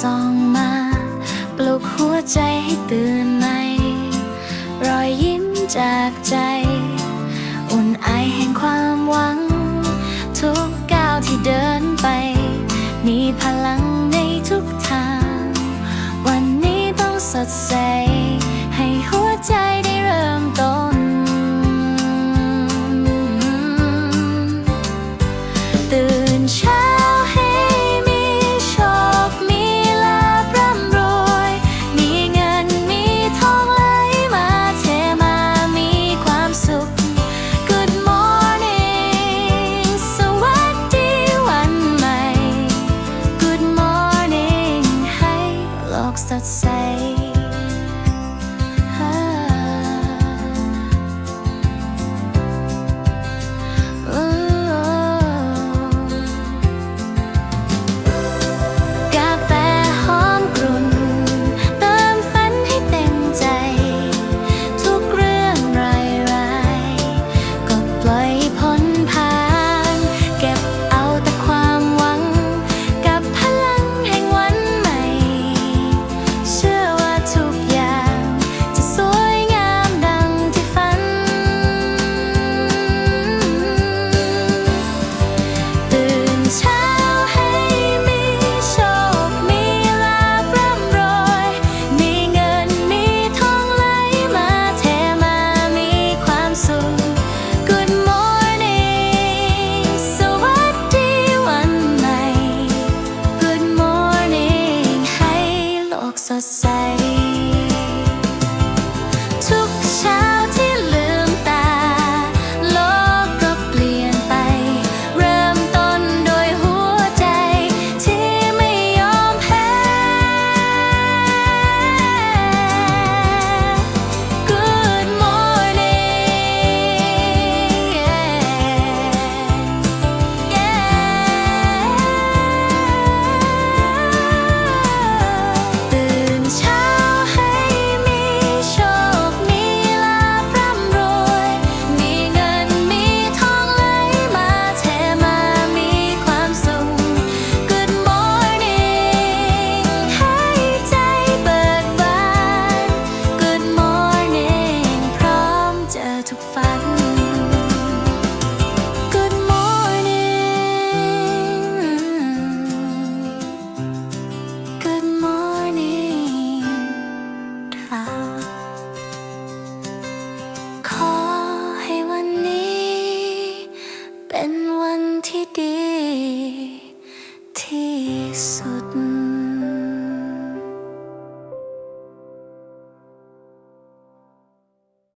ส่องมา ปลุกหัวใจให้ตื่นใน รอยยิ้มจากใจ อุ่นไอแห่งความหวัง ทุกก้าวที่เดินไป มีพลังในทุกทาง วันนี้ต้องสดใส that say